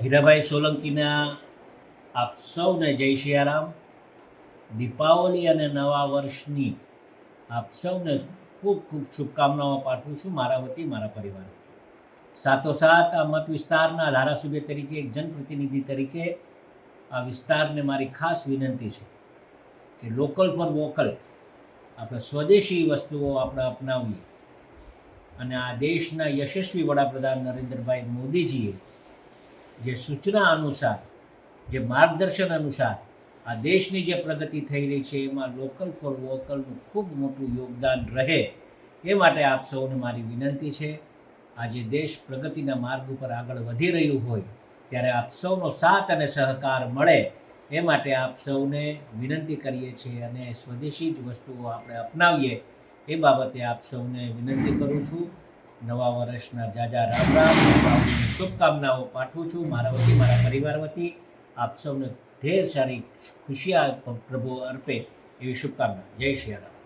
હીરાભાઈ સોલંકીના આપ સૌને જય સિયારામ દીપાવલી અને નવા વર્ષની આપ સૌને ખૂબ ખૂબ શુભકામનાઓ પાઠવું છું મારા વતી, મારા પરિવાર. સાથોસાથ આ મત વિસ્તારના ધારાસભ્ય તરીકે, એક જનપ્રતિનિધિ તરીકે આ વિસ્તારને મારી ખાસ વિનંતી છે કે લોકલ ફોર વોકલ, આપણે સ્વદેશી વસ્તુઓ આપણે અપનાવીએ અને આ દેશના યશસ્વી વડાપ્રધાન નરેન્દ્રભાઈ મોદીજીએ જે સૂચના અનુસાર, જે માર્ગદર્શન અનુસાર આ દેશની જે પ્રગતિ થઈ રહી છે, એમાં લોકલ ફોર વોકલનું ખૂબ મોટું યોગદાન રહે, એ માટે આપ સૌને મારી વિનંતી છે આજે દેશ પ્રગતિના માર્ગ ઉપર આગળ વધી રહ્યું હોય, ત્યારે આપ સૌનો સાથ અને સહકાર મળે, એ માટે આપ સૌને વિનંતી કરીએ છીએ અને સ્વદેશી જ વસ્તુઓ આપણે અપનાવીએ, એ બાબતે આપ સૌને વિનંતી કરું છું. નવા વર્ષના જાજા રામ રામ. શુભકામનાઓ પાઠવું છું. મારા વતી, મારા પરિવાર વતી. આપ સૌને ઢેર સારી ખુશિયા પ્રભુ અર્પે એવી શુભકામના. જય શ્રી રામ.